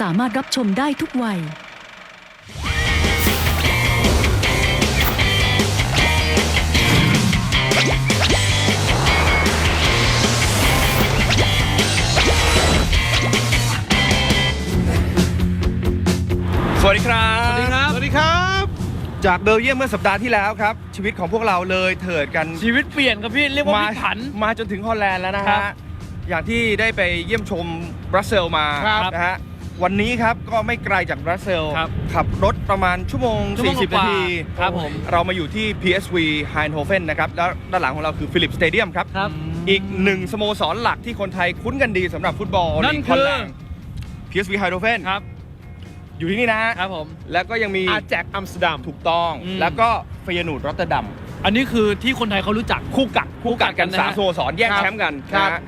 สามารถรับชมได้ทุกวัยสวัสดีครับ สวัสดีครับ สวัสดีครับ จากเบลเยียมเมื่อสัปดาห์ที่แล้วครับ ชีวิตของพวกเราเลยเถิดกันชีวิตเปลี่ยนครับพี่ เรียกว่ามาพลิกผัน มาจนถึงฮอลแลนด์แล้วนะครัฮะบ อย่างที่ได้ไปเยี่ยมชมบรัสเซลมาครับนะฮะวันนี้ครับก็ไม่ไกลจากบรัสเซลครับขับรถประมาณชั่วโมง ชั่วโมง40 กนาว่าทีครับผม เรามาอยู่ที่ PSV Eindhoven นะครับแล้วด้านหลังของเราคือฟิลิปสเตเดียมครับ ครับ อีกหนึ่งสโมสรหลักที่คนไทยคุ้นกันดีสำหรับฟุตบอลนั่นลีกคือฮลแลนด์ PSV Eindhoven ครับอยู่ที่นี่นะฮะครับผม แล้วก็ยังมีอาแจกอัมสเตอร์ดัม ถูกต้อง อืม แล้วก็เฟยนูดรอตเตอร์ดัม อันนี้คือที่คนไทยเขารู้จักคู่กัด คู่กัดกันนะฮะสามสโมสรแย่งครับแชมป์กันครับ นะฮะ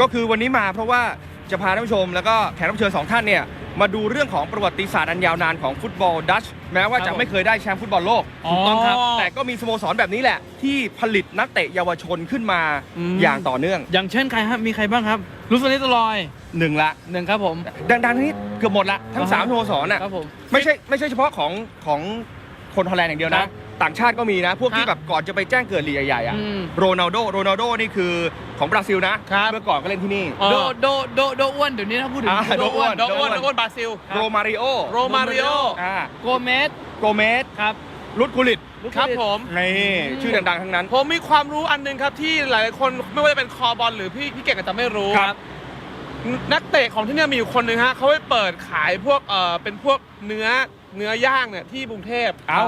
ก็คือวันนี้มาเพราะว่าจะพาท่านผู้ชม แล้วก็แขกรับเชิญสองท่านเนี่ยมาดูเรื่องของประวัติศาสตร์อันยาวนานของฟุตบอลดัชแม้ว่าจะไม่เคยได้แชมป์ฟุตบอลโลกถูกต้องครับ แต่ก็มีสโมสรแบบนี้แหละ ที่ผลิตนักเตะเยาวชนขึ้นมาอืมอย่างต่อเนื่อง อย่างเช่นใครครับมีใครบ้างครับลูฟานิสลอยหนึ่งละหนึ่งครับผม ดังๆนี้เกือบหมดละทั้งสามอ่าฮะสโมสรน่ะครับผมไม่ใช่ไม่ใช่เฉพาะของของคนฮอลแลนด์อย่างเดียวคนะรับ ต่างชาติก็มีนะ พวกที่คแบรับบก่อนจะไปแจ้งเกิดลีกใหญ่ๆอะอืมโรนัลโดโรนัลโดนี่คือของบราซิลนะเมื่อก่อนก็เล่นที่นี่ โดโดโดโดอ้วนเดี๋ยวนี้ถ้าพูดถึงอ่าโดอ้วนโดนอ้วนโดนอ้วนบราซิลครับโรมาริโอโรมาริโอ อ่าโกเมสโกเมสครับลุดกุลิตครับผม นี่อืมชื่อดังๆทั้งนั้น ผมมีความรู้อันหนึงครับที่หลายๆคนไม่ว่าจะเป็นคอบอลหรือพี่พี่เก่งอาจจะไม่รู้ครับ นักเตะของที่เนี่ยมีอยู่คนหนึ่งฮะเขาไปเปิดขายพวกเอ่อเป็นพวกเนื้อเนื้อย่างเนี่ยที่กรุงเทพ เอ้า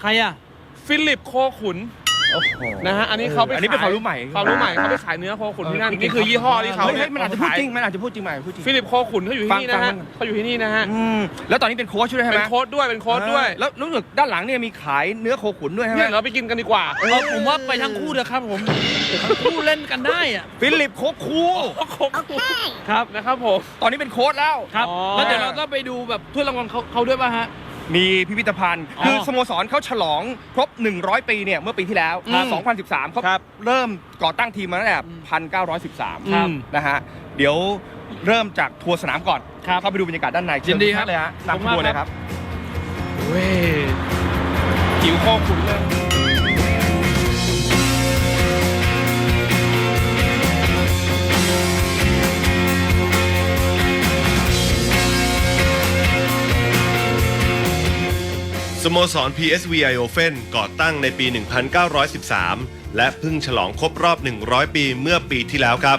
ใครอะฟิลิปโคขุนโอ้โหนะฮะอันนี้เขาไปอันนี้เป็นขความรู้ใหม่ ความรู้ใหม่เขาไปขายเนื้อโคขุนที่นั่นเออนี่คือยี่ห้อที่เขาเฮ้ยเนี่เฮ้ยยมันอาจจะพูดจริงมันอาจจะพูดจริงไหมพูดจริงฟิลิปโคขุนเขาอยู่ที่นี่นะฟัฮะงๆเขาอยู่ที่นี่นะฮะอืมแล้วตอนนี้เป็นโค้ชด้วยใช่ไหเป็มนโค้ดด้วยเป็นโค้ดด้วยอ่าแล้วรู้สึกด้านหลังเนี่ยมีขายเนื้อโคขุนด้วยใช่ไหมเนี่ยเราไปกินกันดีกว่าเออผมว่าไปทั้งคู่เถอะครับผมทั้งคู่เล่นกันได้อะฟิลิปโคคูครับนะครับผมตอนนี้เป็นโค้ชแล้วครับอ๋อแล้วเดี๋ยวเราก็ไปดูแบบถ้วยรางวัลเขาเขาด้วยป่ะฮะ มีพิพิธภัณฑ์ อ๋อคือสโมสรเขาฉลองครบ 100 ปีเนี่ยเมื่อปีที่แล้ว ครับ2013เขาครับเริ่มก่อตั้งทีมมาตั้งแต่อืม1913ครับนะฮะเดี๋ยวเริ่มจากทัวร์สนามก่อน ครับเข้าไปดูบรรยากาศด้านในยินดีครับเชิญทุกท่าเลยฮะขอบคุณนำทัวร์มากเลยครับเว้ยผิวโคขุนเลย สโมสร PSV Eindhoven ก่อตั้งในปี 1913 และเพิ่งฉลองครบรอบ 100 ปีเมื่อปีที่แล้วครับ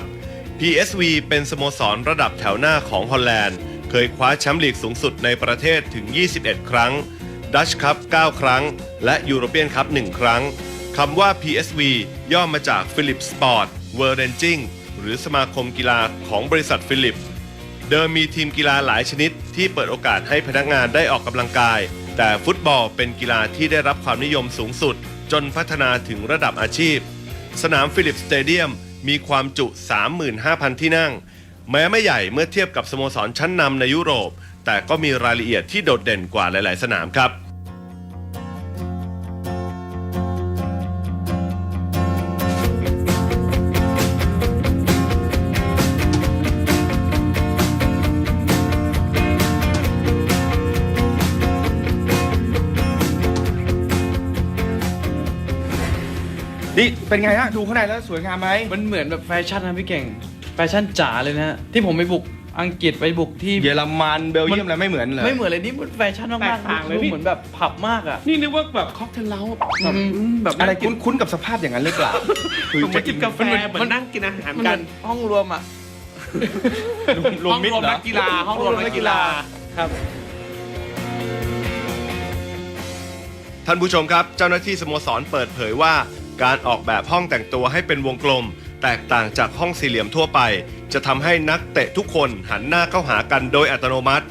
PSV เป็นสโมสรระดับแถวหน้าของฮอลแลนด์ เคยคว้าแชมป์ลีกสูงสุดในประเทศถึง 21 ครั้ง ดัชคัพ 9 ครั้ง และยูโรเปียนคัพ 1 ครั้ง คำว่า PSV ย่อมาจาก Philip Sport w o r d e n g i n g หรือสมาคมกีฬาของบริษัทฟิลิป เดิมมีทีมกีฬาหลายชนิดที่เปิดโอกาสให้พนักงานได้ออกกำลังกาย แต่ฟุตบอลเป็นกีฬาที่ได้รับความนิยมสูงสุด จนพัฒนาถึงระดับอาชีพ สนามฟิลิปสเตเดียมมีความจุ 35,000 ที่นั่ง แม้ไม่ใหญ่เมื่อเทียบกับสโมสรชั้นนำในยุโรป แต่ก็มีรายละเอียดที่โดดเด่นกว่าหลาย ๆ สนามครับ เป็นไงฮะ ดูข้างในแล้วสวยงามไหม มันเหมือนแบบแฟชั่นนะพี่เก่ง แฟชั่นจ๋าเลยนะฮะที่ผมไปบุกอังกฤษไปบุกที่ เยอรมันเบลเยียมอะไรไม่เหมือนเลย ไม่เหมือนเลยนี่มันแฟชั่นมากแตกต่างๆเลยดูพี่ เหมือนแบบผับมากอะ นี่นึกว่าแบบค็อกเทลเล้าแบบอืมอืมแบบอะไรนั่งกิคุ้นนคุ้นกับสภาพอย่างนั้นหรือเปล่าคือเหมือนจิบกาแฟมันเหมือนเหมือนนั่งกินอาหารมันกัเป็นนห้องรวมอะ รวมมิตรห้องรวมเหรอนักกีฬาห้องรวมนักกีฬา ครับ ท่านผู้ชมครับ เจ้าหน้าที่สโมสรเปิดเผยว่า การออกแบบห้องแต่งตัวให้เป็นวงกลม แตกต่างจากห้องสี่เหลี่ยมทั่วไป จะทำให้นักเตะทุกคนหันหน้าเข้าหากันโดยอัตโนมัติ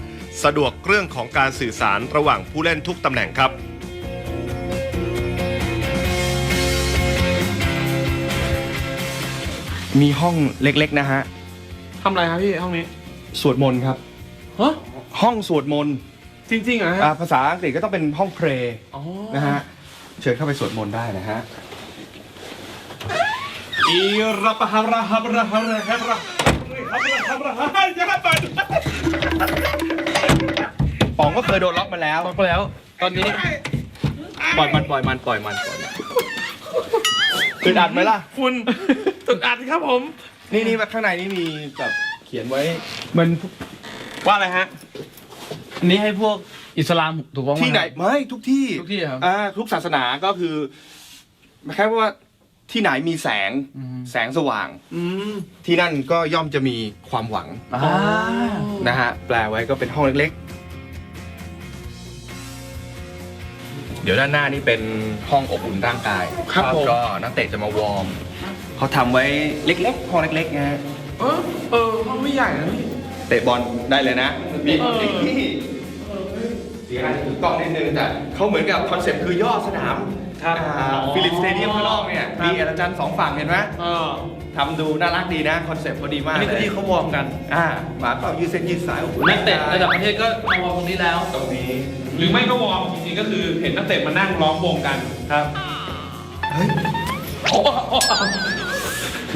สะดวกเรื่องของการสื่อสารระหว่างผู้เล่นทุกตำแหน่งครับ มีห้องเล็กๆนะฮะ ทำอะไรครับพี่ห้องนี้สวดมนต์ครับ ฮะห้องสวดมนต์จริงๆเหรอฮะอ่าภาษาอังกฤษก็ต้องเป็นห้องเพลอ๋อนะฮะ เชิญเข้าไปสวดมนต์ได้นะฮะ อีรับฮาระฮับระฮับระฮาระฮับระฮับระฮับระฮับระป๋องก็เคยโดนล็อกมาแล้วล็อกแล้ว ตอนนี้ปล่อยมันปล่อยมันปล่อยมันปล่นตึดอัดไหมล่ะ คุณตึดอัดครับผม นี่นี่ข้างในนี่มีแบบเขียนไว้มันว่าอะไรฮะอันนี้ให้พวกอิสลามถูกต้องไหมที่ไหนไม่ทุกที่ทุกที่ครับอ่าทุกศาสนาก็คือแค่ว่า ที่ไหนมีแสงอืมแสงสว่าง อืมที่นั่นก็ย่อมจะมีความหวังอ่านะฮะแปลไว้ก็เป็นห้องเล็กๆ เดี๋ยวด้านหน้านี่เป็นห้องอบอุ่นร่างกายครับผม ก็นักเตะจะมาวอร์มเขาทำไว้เล็กๆห้องเล็กๆนะฮะเออเออห้องไม่ใหญ่นะพี่ เตะบอลได้เลยนะมีเออนี่เสียงอาจจะถือกล้องนิดนึงแต่เขาเหมือนกับคอนเซ็ปต์คือย่อสนาม ครับฟิลิปสเตเดียมข้างนอกเนี่ยมีอาจารย์สองฝั่งเห็นไหมเออทำดูน่ารักดีนะ คอนเซ็ปต์เขาดีมาอักนนี้คือเลยที่เขาวอร์มกันอ่าหมาก็ยืดเส้นยืดสายโอ้โหนักเตะระดับประเทศก็มาวอร์มตรงนี้แล้วตรงนี้หรือไม่ก็วอร์มจริงๆก็คือเห็นนักเตะมานั่งล้อมวงกันครับโอ้โห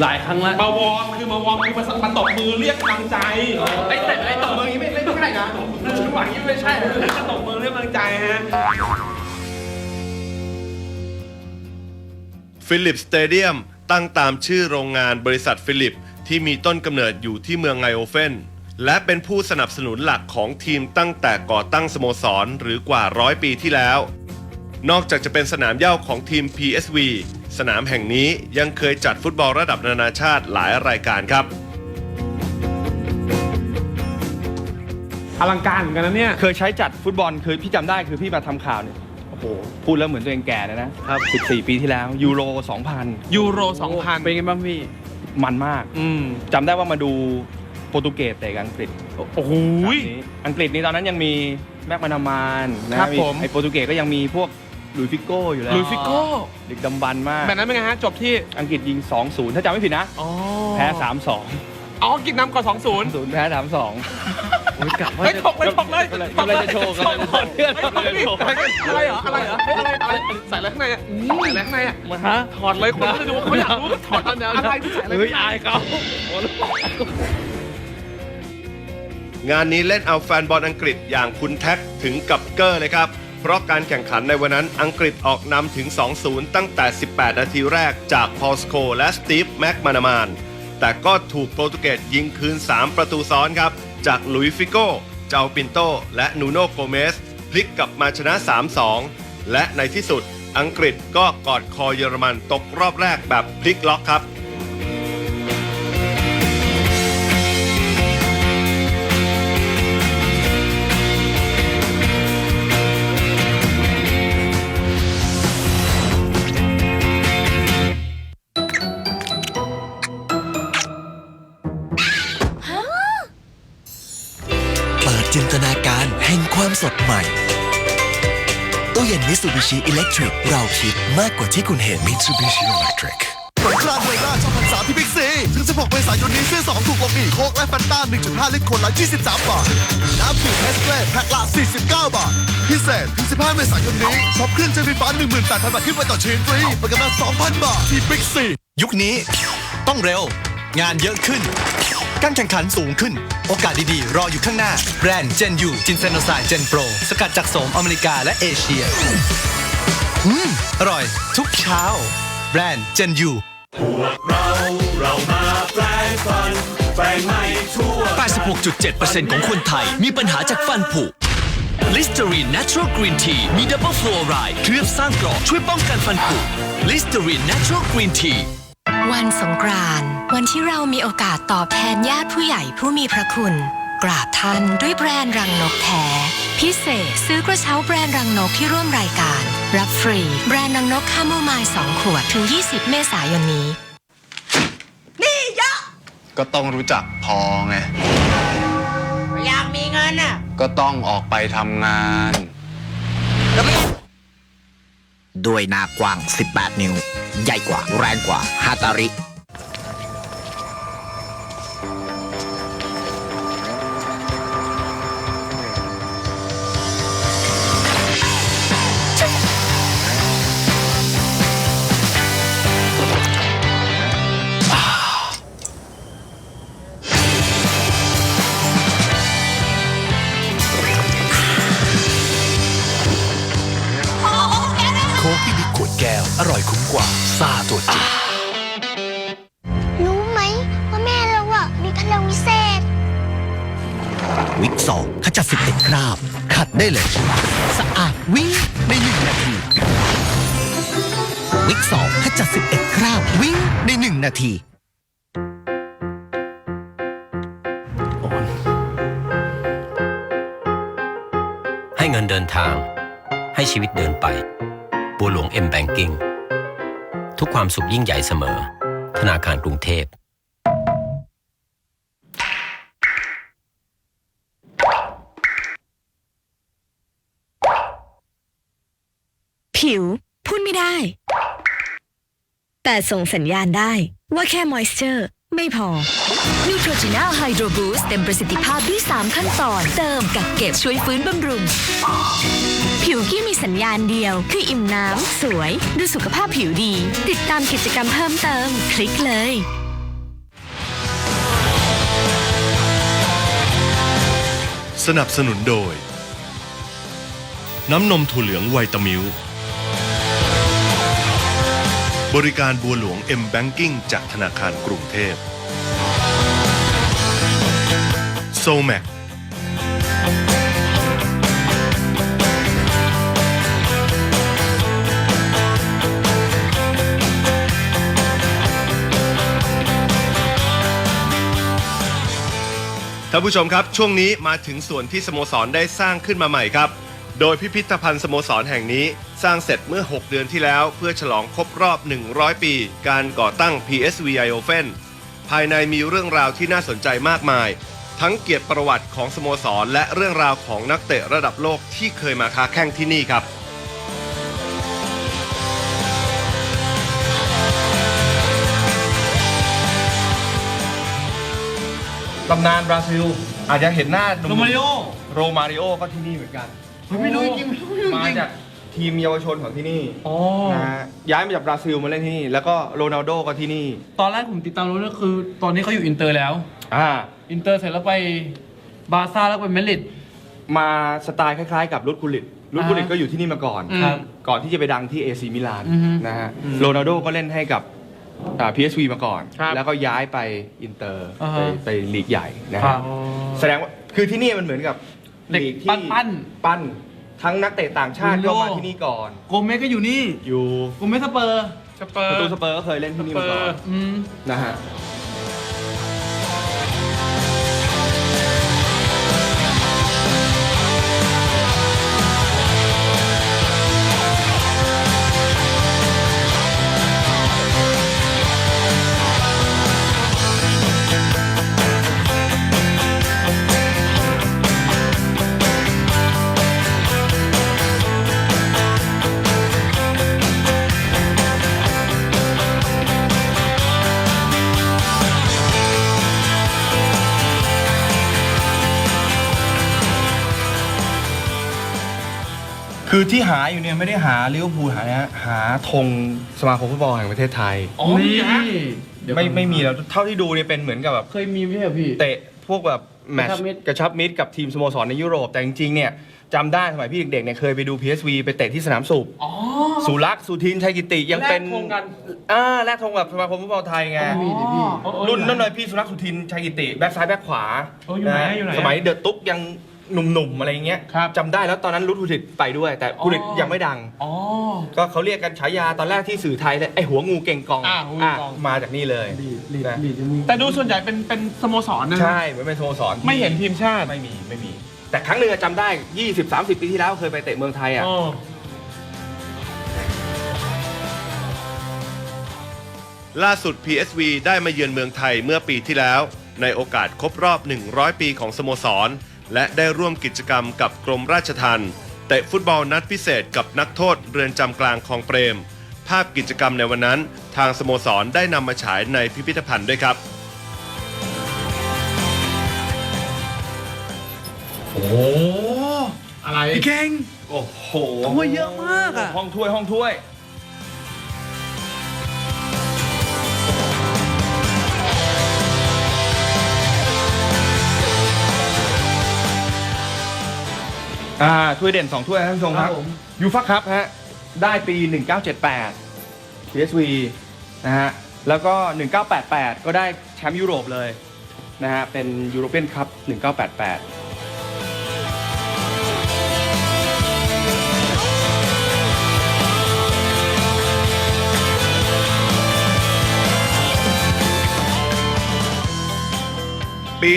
หลายครั้งแล้วมาวอร์มคือมาวอร์มคือมามาตบมือเรียกกำลังใจไอ้แต่ไอ้ต่อมืออย่างนี้ไม่ไม่ไม่ได้นะจังหวะนี้ไม่ใช่นะมาตบมือเรียกกำลังใจฮะ ฟิลิปสเตเดียมตั้งตามชื่อโรงงานบริษัทฟิลิปที่มีต้นกำเนิดอยู่ที่เมืองไงโอเฟนและเป็นผู้สนับสนุนหลักของทีมตั้งแต่ก่อตั้งสโมสรหรือกว่าร้อยปีที่แล้ว นอกจากจะเป็นสนามเย้าของทีม PSV สนามแห่งนี้ยังเคยจัดฟุตบอลระดับนานาชาติหลายรายการครับ อลังการเหมือนกันนะเนี่ย เคยใช้จัดฟุตบอลคือพี่จำได้คือพี่มาทำข่าวเนี่ย โอ้โหพูดแล้วเหมือนตัวเองแก่เลยนะครับ 14 ปีที่แล้วยูโร 2000 ยูโร 2000 เป็นไงบ้างพี่ มันมากอืมจำได้ว่ามาดูโปรตุเกสเตะกับอังกฤษโอ้โห ครั้งนี้อังกฤษนี่ตอนนั้นยังมีแม็กมานามานนะครับผม ไอโปรตุเกสก็ยังมีพวกหลุยส์ฟิโก้อยู่แล้วลุยส์ฟิโก้ดึกดำบรรพ์มาก แบบนั้นเป็นไงฮะ จบที่อังกฤษยิง 2-0 ถ้าจำไม่ผิดนะ อ๋อแพ้ 3-2 อ๋อกินน้ำก่อน2-0 0แพ้3-2โอ้ย กะว่าเฮ้ยจะถกเลยถกเลยกำลังจะโชว์กำลังจะโชว์เฮ้ยอะไรเหรออะไรเหรอเฮ้ยอะไรอะไรใส่อะไรข้างในอะใส่อะไรข้างในอะมาฮะถอดเลยคนจะดูเขาอยากรู้ว่าถอดอะไรที่ใส่อะไรเฮ้ยอายเขางานนี้เล่นเอาแฟนบอลอังกฤษอย่างคุณแท็กถึงกับเกอร์เลยครับ เพราะการแข่งขันในวันนั้นอังกฤษออกนำถึง 2-0 ตั้งแต่ 18 นาทีแรกจากพอลสโคและสตีฟแม็กมานามาน แต่ก็ถูกโปรตุเกสยิงคืน 3 ประตูซ้อนครับ จากลุยฟิโก้ เจ้าปินโต และนูโนโกเมสพลิกกลับมาชนะ 3-2 และในที่สุดอังกฤษก็กอดคอเยอรมันตกรอบแรกแบบพลิกล็อกครับ สดใหม่ตู้เย็นมิ t ูบิชิอิเล็กทริกเราคิดมากกว่าที่คุณเห็น Mitsubishi Electric สงกรานต์ไวร่าช่องพันสามที่บิ๊กซี ถึง 16 เมษายนนี้ซื้อ 2 ถูกกว่าอีกโค้กและแฟนต้า 1.5 ลิตรคนละ 23 บาท น้ำดื่มเนสเล่แพ็คละ 49 บาท พิเศษ ถึง 15 เมษายนนี้ช็อปเครื่องใช้ไฟฟ้า 18,000 บาทขึ้นไปต่อชิ้นฟรีเป็นกำลัง2,000 บาทที่บิ๊กซี ยุคนี้ ต้องเร็ว งานเยอะขึ้น การแข่งขันสูงขึ้น โอกาสดีๆ รออยู่ข้างหน้า แบรนด์เจนยูจินเซโนไซเจนโปรสกัดจากโสมอเมริกาและเอเชียอืมอร่อย ทุกเช้า แบรนด์เจนยู86.7%ของคนไทยมีปัญหาจากฟันผุ Listerine Natural Green Tea มี Double Fluoride เคลือบสร้างกรอบช่วยป้องกันฟันผุ Listerine Natural Green Tea วันสงกรานต์วันที่เรามีโอกาสตอบแทนญาติผู้ใหญ่ผู้มีพระคุณ กราบท่านด้วยแบรนด์รังนกแท้ พิเศษซื้อกระเช้าแบรนด์รังนกที่ร่วมรายการ รับฟรี แบรนด์รังนกคาโมไมล์2ขวดถึง 20 เมษายนนี้ก็ต้องรู้จักพอไง อยากมีเงินน่ะ ก็ต้องออกไปทำงาน ด้วยหน้ากว้าง 18 นิ้ว ใหญ่กว่าแรงกว่าฮาตาริ สะอาดวิ่งในหนึ่งนาที วิกสองขจัดสิบเอ็ดคราบวิ่งในหนึ่งนาทีให้เงินเดินทาง ให้ชีวิตเดินไป บัวหลวงเอ็มแบงกิ้งทุกความสุขยิ่งใหญ่เสมอ ธนาคารกรุงเทพ ผิว พูดไม่ได้ แต่ส่งสัญญาณได้ว่าแค่มอยส์เจอร์ไม่พอนิวโทรจีน่าไฮโดรบูสเต็มประสิทธิภาพด้วย 3 ขั้นตอน เติมกักเก็บช่วยฟื้นบำรุง ผิวที่มีสัญญาณเดียว คืออิ่มน้ำ สวย ดูสุขภาพผิวดี ติดตามกิจกรรมเพิ่มเติม คลิกเลยสนับสนุนโดย น้ำนมถั่วเหลืองไวตามิล บริการบัวหลวง M Banking จากธนาคารกรุงเทพโซแม c ท่านผู้ชมครับ ช่วงนี้มาถึงส่วนที่สโมสรได้สร้างขึ้นมาใหม่ครับ โดยพิพิธภัณฑ์สโมสรแห่งนี้สร้างเสร็จเมื่อ 6 เดือนที่แล้วเพื่อฉลองครบรอบ 100 ปี การก่อตั้ง PSV Eindhoven ภายในมีเรื่องราวที่น่าสนใจมากมาย ทั้งเกียรติประวัติของสโมสร และเรื่องราวของนักเตะระดับโลกที่เคยมาค้าแข่งที่นี่ครับตำนานบราซิล อาจจะเห็นหน้าหนุ่โรมาริโอโรมาริโอก็ที่นี่เหมือนกัน ไม่รู้จริงไม่รู้จริง มาจากทีมเยาวชนของที่นี่อ๋อ นะฮะย้ายมาจากบราซิลมาเล่นที่นี่ แล้วก็โรนัลโดก็ที่นี่ ตอนแรกผมติดตามรู้ก็คือ ตอนนี้เขาอยู่อินเตอร์แล้ว อ่า อินเตอร์เสร็จแล้วไปบาร์ซ่าแล้วไปเมดริด มาสไตล์คล้ายๆกับรุดกุลิตรุดกุลิตก็อยู่ที่นี่มาก่อนครับก่อนที่จะไปดังที่เอซีมิลานอือฮึ นะฮะอืมโรนัลโดก็เล่นให้กับอ่า PSV มาก่อน ครับแล้วก็ย้ายไปอินเตอร์ อ่าไปฮะ ไปลีกใหญ่นะครัฮะ บ แสดงว่าคือที่นี่มันเหมือนกับ เด็กลีกที่ปั้นปั้นทั้งนักเตะต่างชาติโรนัลโดก็มาที่นี่ก่อน โกเมสก็อยู่นี่อยู่ โกเมสสเปอร์ สเปอประร์ตูสเปอร์ก็เคยเล่นที่นี่มาก่อนอืมนะฮะ คือที่หาอยู่เนี่ยไม่ได้หาลิเวอร์พูลหานะฮะหาธงสมาคมฟุตบอลแห่งประเทศไทย อ๋อนี่ฮะเดี๋ยวไม่ไม่มีแล้วเท่าที่ดูเนี่ยเป็นเหมือนกับแบบเคยมีไม่ใช่เหรอพี่ เตะพวกแบบแมตกระชัช์บมิตรกระชับมิตรกับทีมสโมสรในยุโรปแต่จริงๆเนี่ยจำได้สมัยพี่เด็กๆเนี่ยเคยไปดู PSV ไปเตะที่สนามสูบอ๋อ สุรักษ์สุทินชัยกิติยังเป็นแลกธงกัน อ่าแลกธงกับสมาคมฟุตบอลไทยไง มีดิพี่ รุ่นนั่นเลยพี่สุรักษ์สุทินชัยกิติ แบ็คซ้ายแบ็คขวาเอออยู่ไหนนะอยู่ไหนสมัยเดอะตุ๊กยัง หนุ่มๆอะไรเงี้ยครับ จำได้แล้วตอนนั้นรุดพุดิตไปด้วย แต่พุดิตอ๋อยังไม่ดัง อ๋อ ก็เขาเรียกกันฉายาตอนแรกที่สื่อไทยเลยไอหัวงูเก่งกองอ่าหัวงูเก่งกองะมาจากนี่เลยลีดลีดนะลีดจะมีแต่ดูส่วนใหญ่เป็นเป็นสโมสรนะใช่เหมือนเป็นสโมสรที่ไม่เห็นทีมชาติไม่มีไม่มี แต่ครั้งหนึ่งอะจำได้ 20-30 ปีที่แล้วเคยไปเตะเมืองไทยอะ อ๋อล่าสุด PSV ได้มาเยือนเมืองไทยเมื่อปีที่แล้ว ในโอกาสครบรอบ 100 ปีของสโมสร และได้ร่วมกิจกรรมกับกรมราชทัณฑ์เตะฟุตบอลนัดพิเศษกับนักโทษเรือนจำกลางคลองเปรม ภาพกิจกรรมในวันนั้น ทางสโมสรได้นำมาฉายในพิพิธภัณฑ์ด้วยครับ โอ้โหอะไรพี่เก่งโอ้โห ถ้วยเยอะมากอะ ห้องถ้วยห้องถ้วย อ่าถ้วยเด่น2ถ้วยนะท่านผู้ชมครับครับผม ยูฟ่าคัพฮะได้ปี 1978 PSV นะฮะแล้วก็ 1988 ก็ได้แชมป์ยุโรปเลยนะฮะเป็นยูโรเปียนคัพ1988 ปี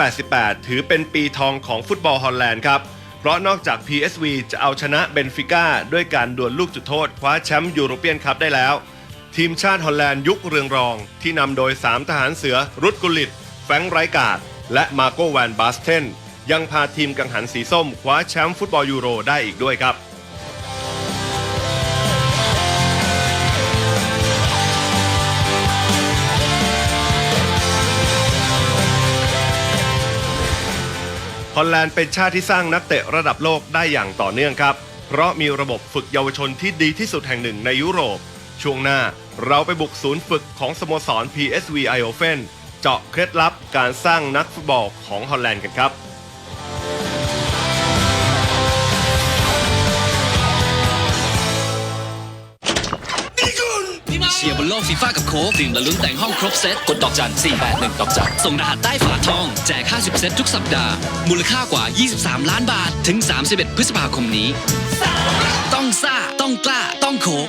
1988 ถือเป็นปีทองของฟุตบอลฮอลแลนด์ครับ เพราะนอกจาก PSV จะเอาชนะเบนฟิก้าด้วยการดวลลูกจุดโทษคว้าแชมป์ยูโรเปียนคัพได้แล้ว ทีมชาติฮอลแลนด์ยุคเรืองรอง ที่นำโดย 3 ทหารเสือ รุดกุลิต แฟรงไรกาด และมาโกแวนบาสเทนยังพาทีมกังหันสีส้มคว้าแชมป์ฟุตบอลยูโรได้อีกด้วยครับ ฮอลแลนด์เป็นชาติที่สร้างนักเตะระดับโลกได้อย่างต่อเนื่องครับ เพราะมีระบบฝึกเยาวชนที่ดีที่สุดแห่งหนึ่งในยุโรป ช่วงหน้าเราไปบุกศูนย์ฝึกของสโมสร PSV Eindhoven เจาะเคล็ดลับการสร้างนักฟุตบอลของฮอลแลนด์กันครับ โลกฟีฟ่ากับโค้กดื่มและลุ้นแต่งห้องครบเซตกดดอกจัน481ดอกจันส่งรหัสใต้ฝาทอง แจก 50 เซตทุกสัปดาห์ มูลค่ากว่า 23 ล้านบาทถึง 31 พฤษภาคมนี้ ต้องซ่าต้องกล้าต้องโค้ก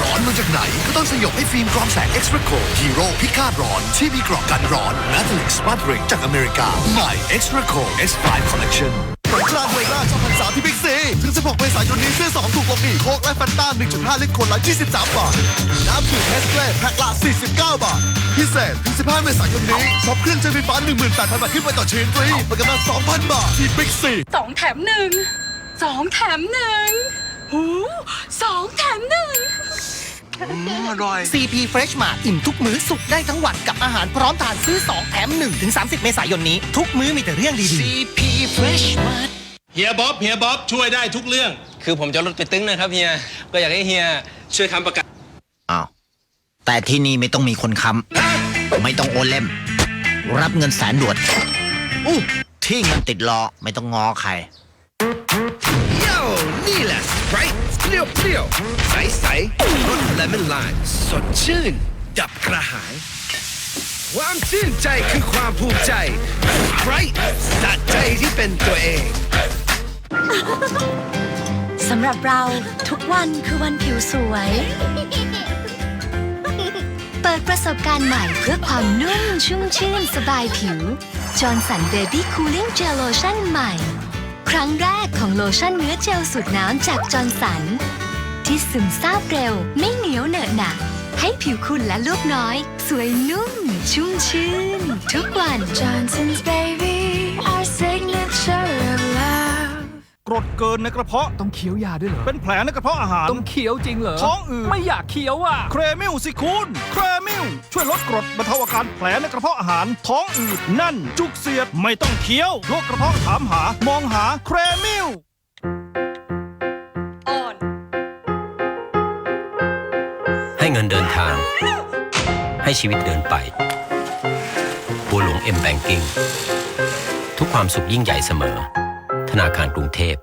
ร้อนมาจากไหนก็ต้องสยบให้ฟิล์มกรองแสง Extra Cold Hero พิฆาตร้อนที่มีกรอบกันร้อน Metallic Smart Ring จากอเมริกาใหม่ Extra Cold X5 Collection สงกรานต์เวล่าช่องพันสามที่บิ๊กซีถึง 16 เมษายนนี้ซื้อ2ถูกลงอีกโค้กและแฟนต้า 1.5 ลิตรคนละ 23 บาท น้ำดื่มเทสเล่แพ็คละ 49 บาท พิเศษถึง15 เมษายนนี้ช็อปเครื่องใช้ไฟฟ้า 18,000 บาทขึ้นไปต่อชิ้นฟรีประกันมา2,000 บาทที่บิ๊กซีสองแถมหนึ่งสองแถมหนึ่ง อร่อย CP Fresh Mart อิ่มทุกมื้อสุกได้ทั้งวันกับอาหารพร้อมทานซื้อ 2 แถม1ถึง30 เมษายนนี้ ทุกมื้อมีแต่เรื่องดีๆ CP Fresh Mart เฮียบ๊อบเฮียบ๊อบช่วยได้ทุกเรื่อง คือผมจะลดไปตึ้งนะครับเฮีย ก็อยากให้เฮียช่วยค้ำประกัน อ้าว แต่ที่นี่ไม่ต้องมีคนค้ำไม่ต้องโอนเล่ม รับเงินแสนด่วนอู้ที่เงินติดล้อไม่ต้องงอใคร โย่นี่แหละ ไปร์เปรี้ยวเปรี้ยวใสใสรสเลมอนไลม์สดชื่น ดับกระหาย ความชื่นใจคือความภูมิใจไปร์สะใจที่เป็นตัวเอง สำหรับเราทุกวันคือวันผิวสวย เปิดประสบการณ์ใหม่เพื่อความนุ่มชุ่มชื่นสบายผิวจอร์นสันเบบี้คูลิ่งเจลโลชั่นใหม่ ครั้งแรกของโลชั่นเนื้อเจลสูตรน้ำจากจอร์นสัน ที่ซึมซาบเร็วไม่เหนียวเหนอะหนะให้ผิวคุณและลูกน้อย สวยนุ่มชุ่มชื่น ทุกวัน Johnson's Baby กรดเกินในกระเพาะ ต้องเคี้ยวยาด้วยเหรอ เป็นแผลในกระเพาะอาหาร ต้องเคี้ยวจริงเหรอท้องอืด ไม่อยากเคี้ยวอะ เครมิลสิคุณเครมิลช่วยลดกรดบรรเทาอาการแผลในกระเพาะอาหาร ท้องอืดแน่น จุกเสียดไม่ต้องเคี้ยวโรคกระเพาะถามหา มองหาเครมิลให้เงินเดินทาง ให้ชีวิตเดินไป บัวหลวงเอ็มแบงกิ้งทุกความสุขยิ่งใหญ่เสมอธ นาคารกรุงเทพ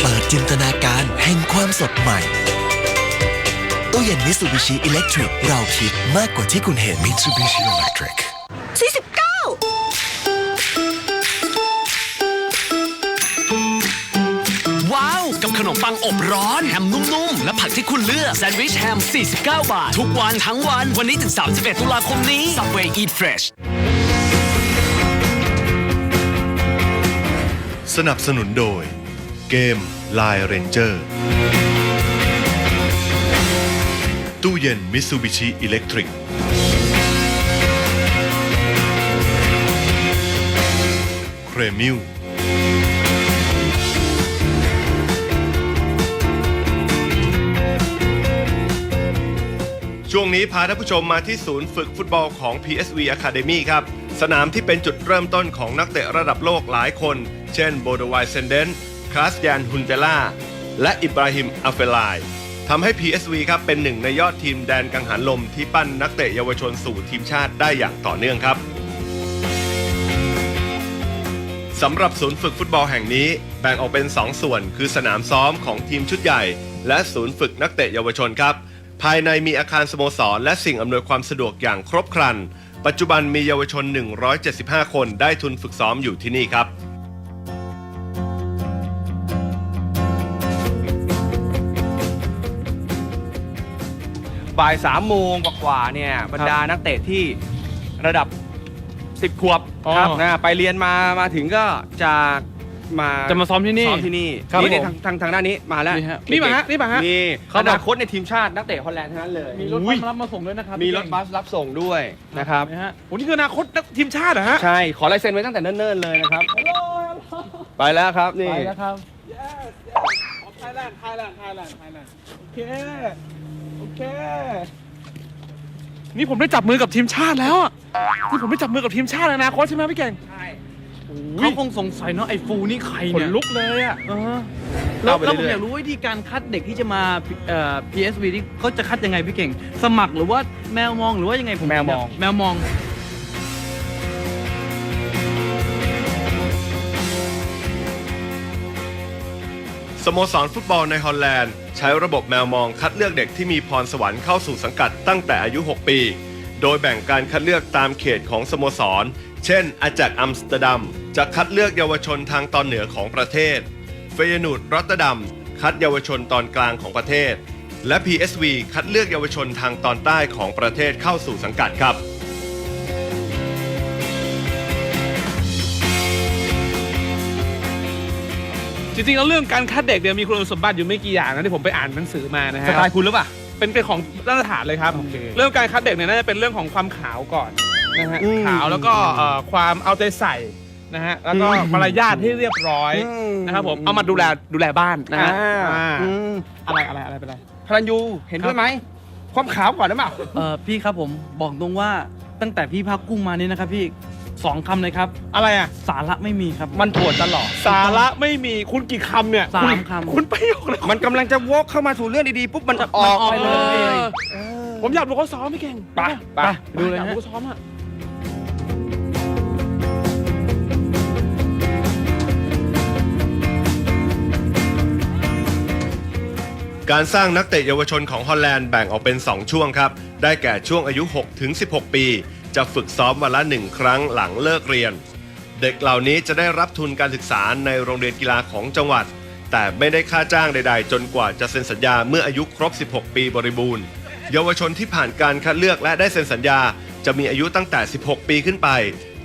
เปิดจินตนาการแห่งความสดใหม่ตู้เย็นมิ t ซูบิชิอิเล็กทริกเราคิดมากกว่าที่คุณเห็นมิ t ขนมปังอบร้อนแฮมนุ่มๆ และผักที่คุณเลือกแซนด์วิชแฮม 49 บาท ทุกวันทั้งวันวันนี้ถึง 31 ตุลาคมนี้ Subway Eat Fresh สนับสนุนโดย เกม Line Ranger ตู้เย็น Mitsubishi Electric เครมิล ช่วงนี้พาท่านผู้ชมมาที่ศูนย์ฝึกฟุตบอลของ PSV Academy ครับ สนามที่เป็นจุดเริ่มต้นของนักเตะระดับโลกหลายคน เช่นโบโดไวเซนเดนคลาสยานฮุนเตล่า และอิบราฮิมอัลเฟลายทำให้ PSV ครับเป็นหนึ่งในยอดทีมแดนกังหันลมที่ปั้นนักเตะเยาวชนสู่ทีมชาติได้อย่างต่อเนื่องครับสำหรับศูนย์ฝึกฟุตบอลแห่งนี้แบ่งออกเป็น 2 ส่วน คือสนามซ้อมของทีมชุดใหญ่ และศูนย์ฝึกนักเตะเยาวชนครับ ภายในมีอาคารสโมสร และสิ่งอำนวยความสะดวกอย่างครบครัน ปัจจุบันมีเยาวชน 175 คนได้ทุนฝึกซ้อมอยู่ที่นี่ครับ บ่ายสามโมงกว่าๆเนี่ยบรรดานักเตะที่ระดับ 10 ขวบอ๋อ ครับนะไปเรียนมามาถึงก็จะ มาจะมาซ้อมที่นี่ ซ้อมที่นี่ครับนี่ผมทางทางทางด้านนี้มาแล้วนี่ฮะนี่มาฮะนี่มาฮะมีเขาอบอกนาคตในทีมชาตินักเตะฮอลแลนด์ทั้งนั้นเลยมีรถบัสมารับมาส่งด้วยนะครับมีรถบัสรับส่งด้วยนะครับนะฮะโอ้นี่คืออนาคตนักทีมชาติเหรอฮะ ใช่ขอลายเซ็นไว้ตั้งแต่เนิ่นๆเลยนะครับ ไปแล้วครับนี่ ไปแล้วครับ ไทยแลนด์ไทยแลนด์ไทยแลนด์ไทยแลนด์โอเค โอเค นี่ผมได้จับมือกับทีมชาติแล้วอะนี่ผมได้จับมือกับทีมชาติในอนาคตใช่ไหมพี่เก่ง ใช่ เขาคงสงสัยเนาะไอ้ฟูนี่ใครขเนี่ยนลุกเลยอะ เออแล้วเล่าไปแล้วผมเรื่อยๆ อยากรู้วิธีการคัดเด็กที่จะมาเอ่อ PSV นี่เขาจะคัดยังไงพี่เก่ง สมัครหรือว่าแมวมองหรือว่ายังไงผมแมวมอง แมวมอง สโมสรฟุตบอลในฮอลแลนด์ ใช้ระบบแมวมองคัดเลือกเด็กที่มีพรสวรรค์เข้าสู่สังกัดตั้งแต่อายุ 6 ปี โดยแบ่งการคัดเลือกตามเขตของสโมสร เช่น อาจากอัมสเตอร์ดัมจะคัดเลือกเยาวชนทางตอนเหนือของประเทศ เฟยนูดรอตเตอร์ดัมคัดเยาวชนตอนกลางของประเทศ และ PSV คัดเลือกเยาวชนทางตอนใต้ของประเทศเข้าสู่สังกัดครับ จริงๆแล้วเรื่องการคัดเด็กเนี่ยมีคุณสมบัติอยู่ไม่กี่อย่างนะที่ผมไปอ่านหนังสือมานะฮะสไตล์คุณหรือเปล่า เป็นเป็นของมาตรฐานเลยครับโอเคเรื่องการคัดเด็กเนี่ยน่าจะเป็นเรื่องของความขาวก่อน นะฮะอืมขาวแล้วก็เอ่อความเอาใจใส่นะฮะแล้วก็อืมมารยาทที่เรียบร้อยอืม นะครับผมเอามาดูแลดูแลบ้านนะฮะอ่าอ่าอืมอะไรอะไรอะไรเป็นไรพลันยูเห็นด้วยไหมความขาวก่อนได้เปล่าเออพี่ครับผมบอกตรงว่าตั้งแต่พี่พักกุ้งมานี่นะครับพี่สองคำเลยครับ อะไรอะ สาระไม่มีครับ มันปวดตลอด สาระไม่มีคุณกี่คำเนี่ยสามณคำคุณประโยคเลยมันกำลังจะวกเข้ามาสู่เรื่องดีๆปุ๊บมันออกไปเลย ผมอยากดูเขาซ้อมพี่เก่งไปไปดูเลยอยากฮะ ดูเขาซ้อมอะ การสร้างนักเตะเยาวชนของฮอลแลนด์แบ่งออกเป็น 2 ช่วงครับ ได้แก่ช่วงอายุ 6 ถึง 16 ปี จะฝึกซ้อมวันละ 1 ครั้งหลังเลิกเรียน เด็กเหล่านี้จะได้รับทุนการศึกษาในโรงเรียนกีฬาของจังหวัด แต่ไม่ได้ค่าจ้างใด ๆ จนกว่าจะเซ็นสัญญาเมื่ออายุครบ 16 ปีบริบูรณ์ เยาวชนที่ผ่านการคัดเลือกและได้เซ็นสัญญา จะมีอายุตั้งแต่ 16 ปีขึ้นไป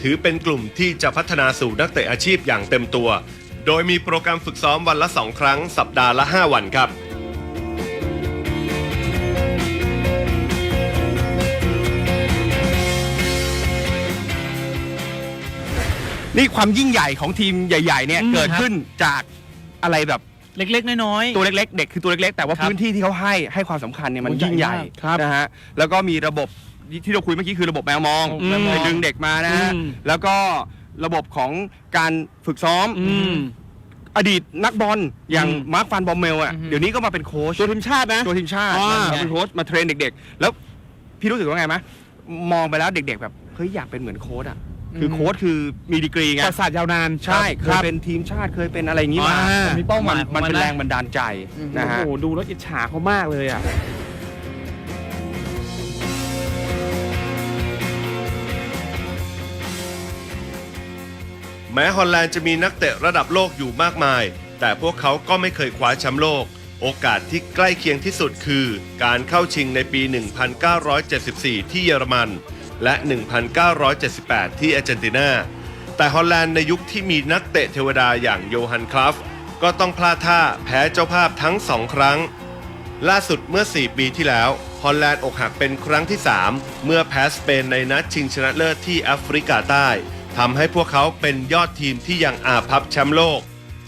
ถือเป็นกลุ่มที่จะพัฒนาสู่นักเตะอาชีพอย่างเต็มตัว โดยมีโปรแกรมฝึกซ้อมวันละ 2 ครั้ง สัปดาห์ละ 5 วันครับ นี่ความยิ่งใหญ่ของทีมใหญ่ ๆ เนี่ยอืม เกิดขึ้นจากอะไรแบบเล็กๆ น้อยๆ ตัวเล็ก ๆ เด็กคือตัวเล็ก ๆ แต่ว่าครับพื้นที่ที่เขาให้ให้ความสำคัญเนี่ยมันโอ้ยิ่งใหญ่ใหญ่มากครับนะฮะแล้วก็มีระบบที่เราคุยเมื่อกี้คือระบบแมวมองอืมไปดึงเด็กมานะฮะอืม แล้วก็ระบบของการฝึกซ้อม อืม อดีตนักบอลอย่างอืมมาร์คฟันบอมเมลอะอือฮึ เดี๋ยวนี้ก็มาเป็นโค้ช ตัวทีมชาตินะ ตัวทีมชาติอ่า มาเป็นโค้ชมาเทรนเด็กๆ แล้วพี่รู้สึกว่าไงไหมมองไปแล้วเด็กๆแบบเฮ้ยอยากเป็นเหมือนโค้ชอะ คือโค้ชคือมีดีกรีไงประสาทยาวนานใช่เคยเป็นทีมชาติเคยเป็นอะไรอย่างนี้มาอ่า มีเป้าหมายมันของมันเป็นนะแรงบันดาลใจนะฮะโอ้โหดูแล้วอิจฉาเขามากเลยอะ แม้ฮอลแลนด์จะมีนักเตะระดับโลกอยู่มากมาย แต่พวกเขาก็ไม่เคยคว้าแชมป์โลก โอกาสที่ใกล้เคียงที่สุดคือ การเข้าชิงในปี 1974 ที่เยอรมัน และ 1978 ที่อาร์เจนตินาแต่ฮอลแลนด์ในยุคที่มีนักเตะเทวดาอย่างโยฮันคลัฟก็ต้องพลาดท่าแพ้เจ้าภาพทั้งสองครั้ง ล่าสุดเมื่อ 4 ปีที่แล้ว ฮอลแลนด์อกหักเป็นครั้งที่ 3 เมื่อแพ้สเปนในนัดชิงชนะเลิศที่แอฟริกาใต้ทำให้พวกเขาเป็นยอดทีมที่ยังอาภัพแชมป์โลก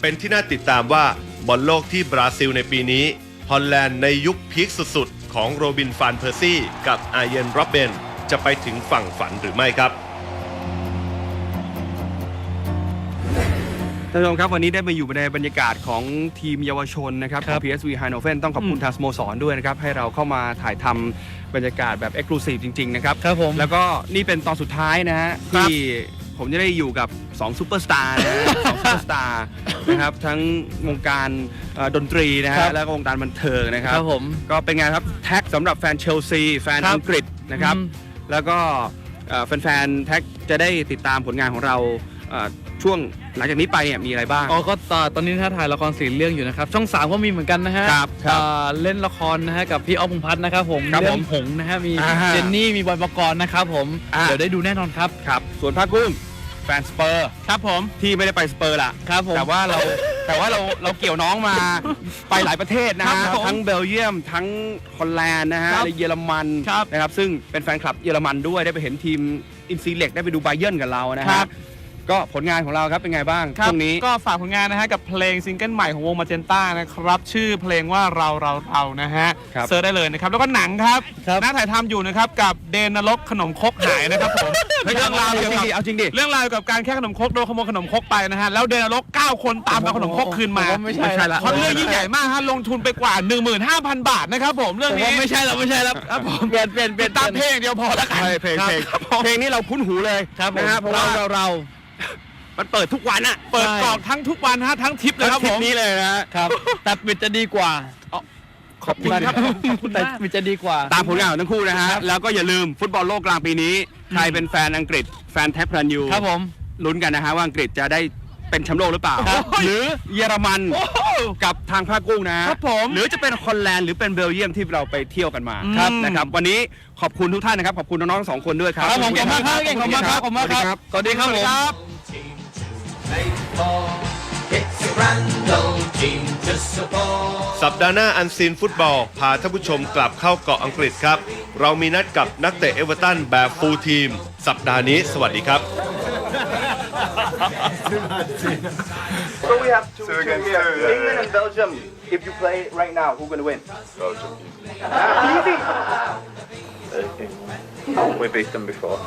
เป็นที่น่าติดตามว่าบอลโลกที่บราซิลในปีนี้ ฮอลแลนด์ในยุคพีคสุดๆ ของโรบินฟานเพอร์ซี่ กับอาเยนโรบเบน จะไปถึงฝั่งฝันหรือไม่ครับท่านผู้ชมครับวันนี้ได้มาอยู่ในบรรยากาศของทีมเยาวชนนะครับของ PSV h a n o v e r ต้องขอบคุณทางสโมสรด้วยนะครับ ให้เราเข้ามาถ่ายทำบรรยากาศแบบ Exclusive จริง ๆ นะครับ ครับผม แล้วก็นี่เป็นตอนสุดท้ายนะฮะครับ ที่ผมจะได้อยู่กับ2ซูเปอร์สตาร์นะฮะ สองซูเปอร์สตาร์นะครับ ทั้งวงการเอ่อดนตรีนะครัฮะบ แล้วก็วงการบันเทิงนะครับ ครับผม ก็เป็นไงครับแท็กสำหรับแฟนเชลซี แฟนครับอังกฤษนะครับ อืม แล้วก็เอ่อแฟนๆแท็กจะได้ติดตามผลงานของเราเอ่อช่วงหลังจากนี้ไปเนี่ยมีอะไรบ้าง อ๋อ ก็ตอนตอนนี้ถ้าถ่ายละครสีเรื่องอยู่นะครับ ช่องสามก็มีเหมือนกันนะฮะครับครับอ่าเล่นละครนะฮะกับพี่อ๊อฟพงษ์พัฒน์นะครับผมครับเรื่ผอมงหงส์นะฮะมีอ่าเจนนี่มีบอยปกรณ์นะครับผมอ่าเดี๋ยวได้ดูแน่นอนครับครับ ส่วนภาคกุ้ง แฟนสเปอร์ ครับผม ที่ไม่ได้ไปสเปอร์ละครับผม แต่ว่าเรา แต่ว่าเราเราเกี่ยวน้องมาไปหลายประเทศนะครัฮะบผมทั้งเบลเยียม ทั้งฮอลแลนด์นะฮะครับและเยอรมันครับนะครับ ซึ่งเป็นแฟนคลับเยอรมันด้วย ได้ไปเห็นทีมอินซีเล็กได้ไปดูไบเยิร์นกับเรานะครัฮะ บ ก็ผลงานของเราครับเป็นไงบ้างครับช่วงนี้ ก็ฝากผลงานนะฮะกับเพลงซิงเกิลใหม่ของวงมาเจนต้านะครับ ชื่อเพลงว่าเราเราเรานะฮะครับเซิร์ชได้เลยนะครับ แล้วก็หนังครับครับ น่าถ่ายทำอยู่นะครับกับเดนนรกขนมครกหายนะครับผมเฮ้ยเรื่องราวเอาจเกี่ยวริกับงดิเอาจริงดิ เรื่องราวเกี่ยวกับการแค่ขนมครกโดนขโมยขนมครกไปนะฮะแล้วเดนนรก9 คนตามเอาขนมครกคืนมาผมว่าไม่ใช่ละ เพราะเรื่องยิ่งใหญ่มากฮะลงทุนไปกว่า 15,000 บาทนะครับผมเรื่องผมนี้ว่าไม่ใช่แล้วไม่ใช่แล้วครับผมเปลี่ยนเปลี่ยนเปลี่ยนตามเพลงเดียวพอแล้วกัน ใช่เพลงเพลงครับผมเพลงนี้เราคุ้นหูเลยครับผมนะฮะเพราะว่าเราเรา มันเปิดทุกวันอะเปิดกรอกทั้งทุกวันฮะทั้งทริปเลยครับทริผปม นี้เลยนะฮะครับ แต่ปิดจะดีกว่าขอบคุณครับขอบคุณแต่มากปิดจะดีกว่า ตามผลงานของทั้งคู่นะฮะ แล้วก็อย่าลืมฟุตบอลโลกกลางปีนี้ ใครเป็นแฟนอังกฤษ แฟนแท็บพลันยูครับผม ลุ้นกันนะฮะว่าอังกฤษจะได้เป็นแชมป์โลกหรือเปล่าหรือเยอรมันกับทางภาคกุ้งนะครับผมหรือจะเป็นฮอลแลนด์หรือเป็นเบลเยียมที่เราไปเที่ยวกันมาครับนะครับ วันนี้ขอบคุณทุกท่านนะครับ ขอบคุณน้องๆทั้งสองคนด้วยครับครับผมขอบคุณมากครับเก่งขอบคุณมากครับขอบคุณมากครับสวัสดีครับ สวัสดีครับ สัปดาห์หน้าอันซีนฟุตบอล พาท่านผู้ชมกลับเข้าเกาะอังกฤษครับ เรามีนัดกับนักเตะเอเวอร์ตันแบบฟูลทีม สัปดาห์นี้สวัสดีครับ So we have two, two here. England and Belgium. If you play right now, who's gonna win? Belgium. Easy. We beat them before.